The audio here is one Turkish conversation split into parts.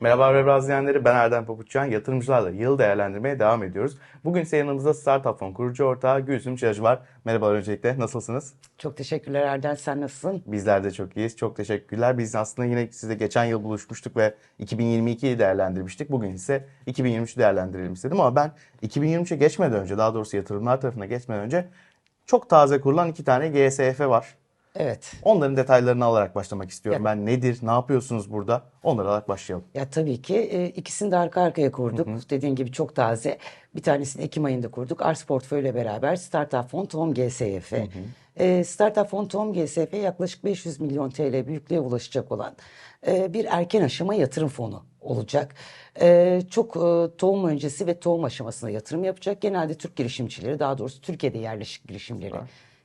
Merhaba Rebraz izleyenleri, ben Erdem Papuçcan. Yatırımcılarla yıl değerlendirmeye devam ediyoruz. Bugün ise yanımızda Startup Fon kurucu ortağı Gülsüm Çayacı var. Merhabalar öncelikle, nasılsınız? Çok teşekkürler Erdem. Sen nasılsın? Bizler de çok iyiyiz, çok teşekkürler. Biz aslında yine sizle geçen yıl buluşmuştuk ve 2022'yi değerlendirmiştik. Bugün ise 2023'ü değerlendirelim istedim ama ben 2023'e geçmeden önce, daha doğrusu yatırımlar tarafına geçmeden önce çok taze kurulan iki tane GSF var. Evet. Onların detaylarını alarak başlamak istiyorum. Ben nedir, ne yapıyorsunuz burada? Onları alarak başlayalım. Ya tabii ki e, ikisini de arka arkaya kurduk. Dediğin gibi çok taze. Bir tanesini Ekim ayında kurduk. Ars Portföy'le beraber Startup Fond Tom GSF. E, Startup Fond Tom GSF yaklaşık 500 milyon TL büyüklüğe ulaşacak olan e, bir erken aşama yatırım fonu olacak. E, çok e, tohum öncesi ve tohum aşamasında yatırım yapacak. Genelde Türk girişimcileri daha doğrusu Türkiye'de yerleşik girişimleri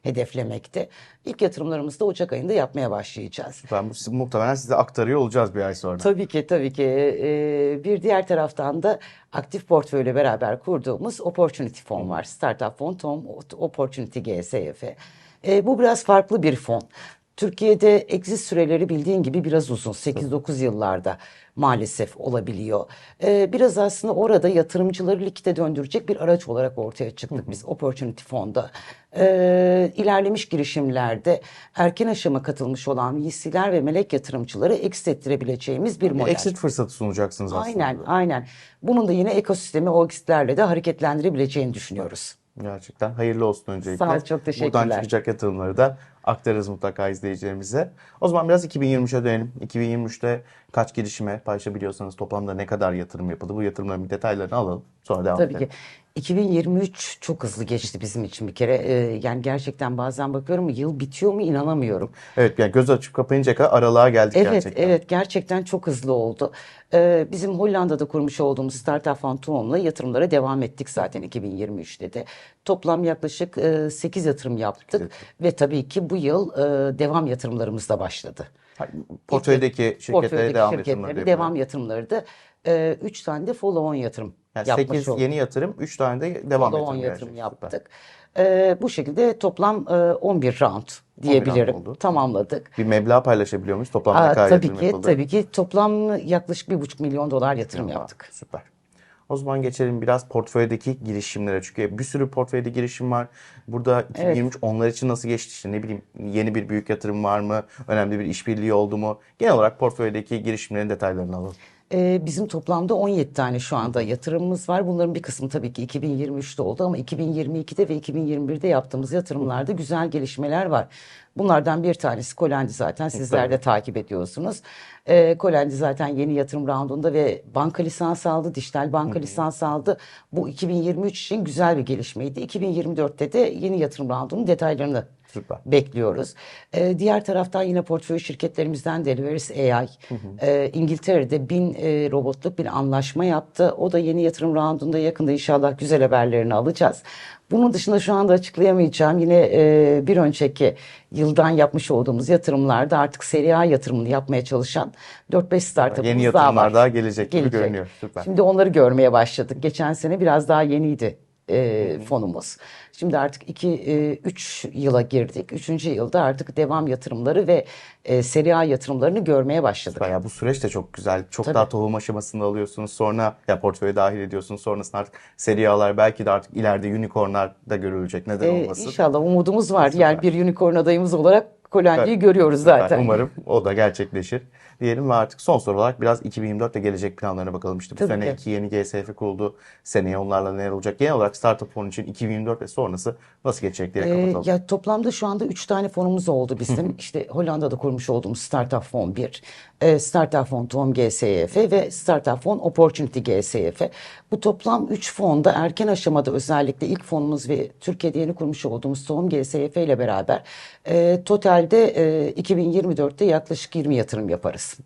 hedeflemekte. İlk yatırımlarımızı da Ocak ayında yapmaya başlayacağız. Ben muhtemelen size aktarıyor olacağız bir ay sonra. Tabii ki tabii ki. Ee, bir diğer taraftan da aktif portföyle beraber kurduğumuz Opportunity Fon var. Startup Fon, Tom Opportunity GSF. Ee, bu biraz farklı bir fon. Türkiye'de exit süreleri bildiğin gibi biraz uzun. 8-9 yıllarda maalesef olabiliyor. Ee, biraz aslında orada yatırımcıları likite döndürecek bir araç olarak ortaya çıktık biz Opportunity Fon'da. Ee, ilerlemiş girişimlerde erken aşama katılmış olan VC'ler ve melek yatırımcıları exit ettirebileceğimiz bir model. Exit fırsatı sunacaksınız aslında. Aynen, aynen. Bunun da yine ekosistemi o exitlerle de hareketlendirebileceğini düşünüyoruz. Gerçekten hayırlı olsun öncelikle. Sağ ol, çok teşekkürler. Buradan çıkacak yatırımları da aktarırız mutlaka izleyicilerimize. O zaman biraz 2023'e dönelim. 2023'te kaç girişime paylaşabiliyorsanız toplamda ne kadar yatırım yapıldı? Bu yatırımların detaylarını alalım. Sonra devam Tabii edelim. ki. 2023 çok hızlı geçti bizim için bir kere. Ee, yani gerçekten bazen bakıyorum yıl bitiyor mu inanamıyorum. Evet yani göz açıp kapayınca kadar aralığa geldik Evet, gerçekten. evet gerçekten çok hızlı oldu. Ee, bizim Hollanda'da kurmuş olduğumuz Startup Phantom'la yatırımlara devam ettik zaten 2023'te de. Toplam yaklaşık e, 8 yatırım yaptık ve tabii ki bu yıl devam yatırımlarımız da başladı. Portföydeki şirketlere Portföydeki devam yatırımları da devam yatırımları da 3 tane de follow-on yatırım Yani yapmış 8 olduk. yeni yatırım, 3 tane de devam Follow-on yatırım, yatırım yaptık. Ee, bu şekilde toplam e, 11 round diyebilirim. oldu. Tamamladık. Bir meblağ paylaşabiliyor muyuz? Toplam ne kadar tabii ki yapıldı? tabii ki toplam yaklaşık bir buçuk milyon dolar yatırım Aa, yaptık. Süper. O zaman geçelim biraz portföydeki girişimlere. Çünkü bir sürü portföyde girişim var. Burada 2023 onlar için nasıl geçti? İşte ne bileyim yeni bir büyük yatırım var mı? Önemli bir işbirliği oldu mu? Genel olarak portföydeki girişimlerin detaylarını alalım. Ee, bizim toplamda 17 tane şu anda yatırımımız var. Bunların bir kısmı tabii ki 2023'te oldu ama 2022'de ve 2021'de yaptığımız yatırımlarda güzel gelişmeler var. Bunlardan bir tanesi Kolendi zaten sizler de takip ediyorsunuz. Ee, Kolendi zaten yeni yatırım roundunda ve banka lisansı aldı, dijital banka lisansı aldı. Bu 2023 için güzel bir gelişmeydi. 2024'te de yeni yatırım roundunun detaylarını Süper. bekliyoruz. Ee, diğer taraftan yine portföy şirketlerimizden Deliveris AI e, İngiltere'de bin e, robotluk bir anlaşma yaptı. O da yeni yatırım roundunda yakında inşallah güzel haberlerini alacağız. Bunun dışında şu anda açıklayamayacağım yine e, bir önceki yıldan yapmış olduğumuz yatırımlarda artık seri A yatırımını yapmaya çalışan 4-5 startup'ımız Yeni daha yatırımlar var. daha gelecek gibi görünüyor. Süper. Şimdi onları görmeye başladık. Geçen sene biraz daha yeniydi e, fonumuz. Şimdi artık 2-3 yıla girdik. Üçüncü yılda artık devam yatırımları ve e, seri A yatırımlarını görmeye başladık. Ya bu süreç de çok güzel. Çok daha tohum aşamasında alıyorsunuz. Sonra ya portföye dahil ediyorsunuz. Sonrasında artık seri A'lar belki de artık ileride unicornlar da görülecek. Neden E, olmasın? inşallah umudumuz var. Yani bir unicorn adayımız olarak Kolendi'yi görüyoruz zaten. Umarım o da gerçekleşir diyelim ve artık son soru olarak biraz 2024'te gelecek planlarına bakalım. İşte bu Tabii sene ki. iki yeni GSF kuruldu. Seneye onlarla neler olacak? Genel olarak Startup Fonu için 2024 ve sonrası nasıl geçecek diye Ee, kapatalım. ya toplamda şu anda üç tane fonumuz oldu bizim. işte Hollanda'da kurmuş olduğumuz Startup Fon 1, e, Startup Fon Tom GSYF ve Startup Fon Opportunity GSYF. Bu toplam üç fonda erken aşamada özellikle ilk fonumuz ve Türkiye'de yeni kurmuş olduğumuz Tom GSYF ile beraber e, totalde e, 2024'te yaklaşık 20 yatırım yaparız.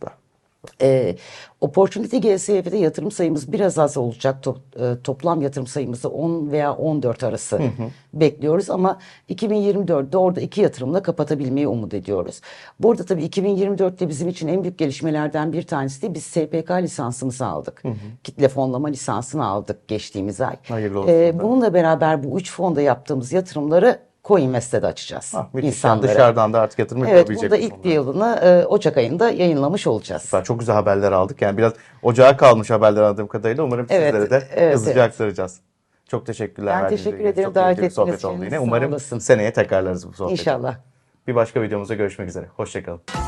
E, Opportunity GSF'de yatırım sayımız biraz az olacak. To- e, toplam yatırım sayımızı 10 veya 14 arası bekliyoruz ama 2024'de orada iki yatırımla kapatabilmeyi umut ediyoruz. Bu arada tabii 2024'te bizim için en büyük gelişmelerden bir tanesi de biz SPK lisansımızı aldık. Kitle fonlama lisansını aldık geçtiğimiz ay. Hayırlı olsun E, bununla beraber bu üç fonda yaptığımız yatırımları CoInvest'te de açacağız Ah, müthiş. Yani dışarıdan da artık yatırım Evet, yapabilecek bunu da bir ilk yılını e, Ocak ayında yayınlamış olacağız. Süper, Çok güzel haberler aldık. Yani biraz ocağa kalmış haberler anladığım kadarıyla. Umarım Evet, sizlere de evet, hızlıca evet. aktaracağız. Çok teşekkürler. Ben teşekkür ederim Çok davet ettiğiniz için. Umarım seneye tekrarlarız bu sohbeti. İnşallah. Bir başka videomuzda görüşmek üzere. Hoşçakalın.